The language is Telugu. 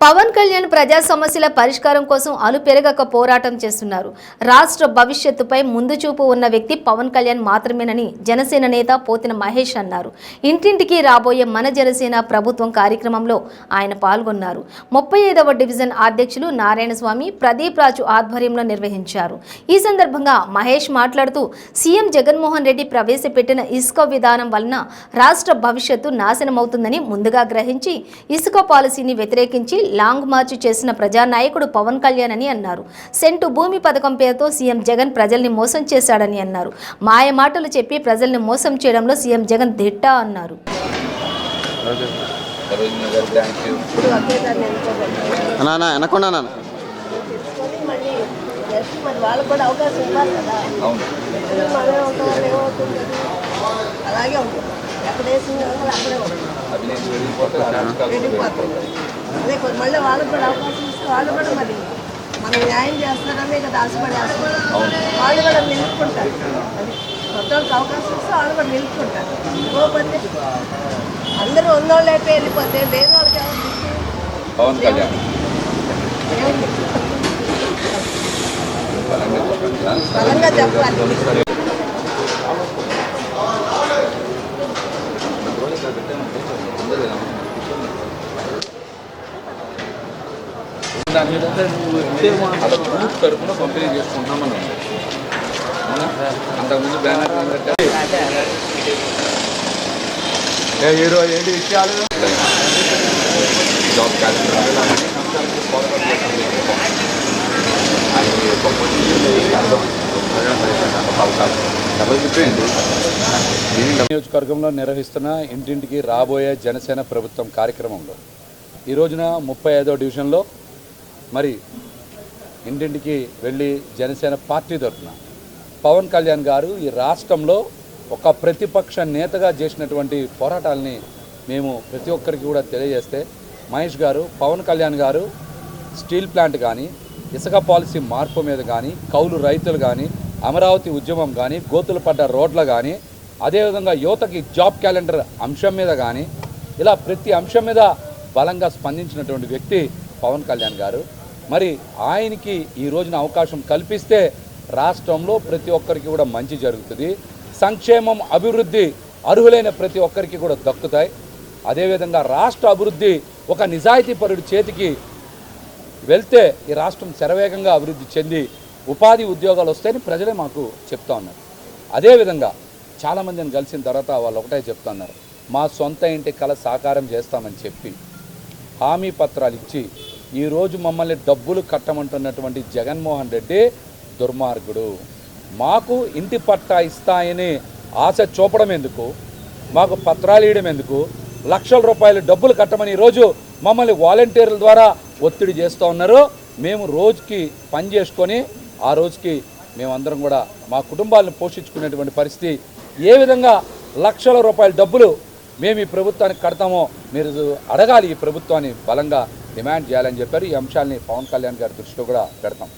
పవన్ కళ్యాణ్ ప్రజా సమస్యల పరిష్కారం కోసం అలుపెరగక పోరాటం చేస్తున్నారు. రాష్ట్ర భవిష్యత్తుపై ముందు చూపు ఉన్న వ్యక్తి పవన్ కళ్యాణ్ మాత్రమేనని జనసేన నేత పోతిన మహేష్ అన్నారు. ఇంటింటికి రాబోయే మన జనసేన ప్రభుత్వం కార్యక్రమంలో ఆయన పాల్గొన్నారు. ముప్పై ఐదవ డివిజన్ అధ్యక్షులు నారాయణస్వామి ప్రదీప్ రాజు ఆధ్వర్యంలో నిర్వహించారు. ఈ సందర్భంగా మహేష్ మాట్లాడుతూ సీఎం జగన్మోహన్ రెడ్డి ప్రవేశపెట్టిన ఇసుక విధానం వలన రాష్ట్ర భవిష్యత్తు నాశనమవుతుందని ముందుగా గ్రహించి ఇసుక పాలసీని వ్యతిరేకించి లాంగ్ మార్చ్ చేసిన ప్రజానాయకుడు పవన్ కళ్యాణ్ అని అన్నారు. సెంటు భూమి పథకం పేరుతో సీఎం జగన్ ప్రజల్ని మోసం చేశాడని అన్నారు. మాయ మాటలు చెప్పి ప్రజల్ని మోసం చేయడంలో సీఎం జగన్ దిట్ట అన్నారు. అలాగే ఉంటుంది. ఎక్కడ వేసింది అక్కడ అక్కడే ఉంటుంది. అదే కొంచెం మళ్ళీ వాళ్ళకు కూడా అవకాశం ఇస్తే వాళ్ళు కూడా మరి మనం న్యాయం చేస్తారని ఇక ఆశపడేస్తారు వాళ్ళు కూడా నిలుపుకుంటారు. అది కొత్త వాళ్ళకి అవకాశం ఇస్తే వాళ్ళు కూడా నిలుపుకుంటారు. ఇంకోపోతే అందరూ ఉన్నోళ్ళు అయిపోయి వెళ్ళిపోతే వేరే వాళ్ళకి? పవన్ కళ్యాణ్? బలంగా చెప్పండి బలంగా దాని మీద అలా బూత్ తరఫున పంపిణీ చేసుకుంటున్నామని అంతకుముందు బ్యానర్ హీరో ఏంటి విషయాలు? జాబ్ నియోజకవర్గంలో నిర్వహిస్తున్న ఇంటింటికి రాబోయే జనసేన ప్రభుత్వం కార్యక్రమంలో ఈ రోజున ముప్పై ఐదో డివిజన్లో మరి ఇంటింటికి వెళ్ళి జనసేన పార్టీ తరఫున పవన్ కళ్యాణ్ గారు ఈ రాష్ట్రంలో ఒక ప్రతిపక్ష నేతగా చేసినటువంటి పోరాటాలని మేము ప్రతి ఒక్కరికి కూడా తెలియజేస్తే మహేష్ గారు పవన్ కళ్యాణ్ గారు స్టీల్ ప్లాంట్ కానీ ఇసుక పాలసీ మార్పు మీద కానీ కౌలు రైతులు కానీ అమరావతి ఉద్యమం కానీ గోతులు పడ్డ రోడ్లు కానీ అదేవిధంగా యువతకి జాబ్ క్యాలెండర్ అంశం మీద కానీ ఇలా ప్రతి అంశం మీద బలంగా స్పందించినటువంటి వ్యక్తి పవన్ కళ్యాణ్ గారు. మరి ఆయనకి ఈ రోజున అవకాశం కల్పిస్తే రాష్ట్రంలో ప్రతి ఒక్కరికి కూడా మంచి జరుగుతుంది. సంక్షేమం అభివృద్ధి అర్హులైన ప్రతి ఒక్కరికి కూడా దక్కుతాయి. అదేవిధంగా రాష్ట్ర అభివృద్ధి ఒక నిజాయితీపరుడి చేతికి వెళ్తే ఈ రాష్ట్రం శరవేగంగా అభివృద్ధి చెంది ఉపాధి ఉద్యోగాలు వస్తాయని ప్రజలే మాకు చెప్తా ఉన్నారు. అదేవిధంగా చాలామందిని కలిసిన తర్వాత వాళ్ళు ఒకటే చెప్తా ఉన్నారు. మా సొంత ఇంటి కళ సాకారం చేస్తామని చెప్పి హామీ పత్రాలు ఇచ్చి ఈరోజు మమ్మల్ని డబ్బులు కట్టమంటున్నటువంటి జగన్మోహన్ రెడ్డి దుర్మార్గుడు. మాకు ఇంటి పట్టా ఇస్తాయని ఆశ చూపడం ఎందుకు? మాకు పత్రాలు ఇవ్వడం ఎందుకు? లక్షల రూపాయలు డబ్బులు కట్టమని ఈరోజు మమ్మల్ని వాలంటీర్ల ద్వారా ఒత్తిడి చేస్తూ ఉన్నారు. మేము రోజుకి పని చేసుకొని ఆ రోజుకి మేమందరం కూడా మా కుటుంబాలను పోషించుకునేటువంటి పరిస్థితి ఏ విధంగా లక్షల రూపాయల డబ్బులు మేము ఈ ప్రభుత్వానికి కడతామో మీరు అడగాలి. ఈ ప్రభుత్వాన్ని బలంగా డిమాండ్ చేయాలని చెప్పారు. ఈ అంశాలని పవన్ కళ్యాణ్ గారి దృష్టిలో కూడా పెడతాం.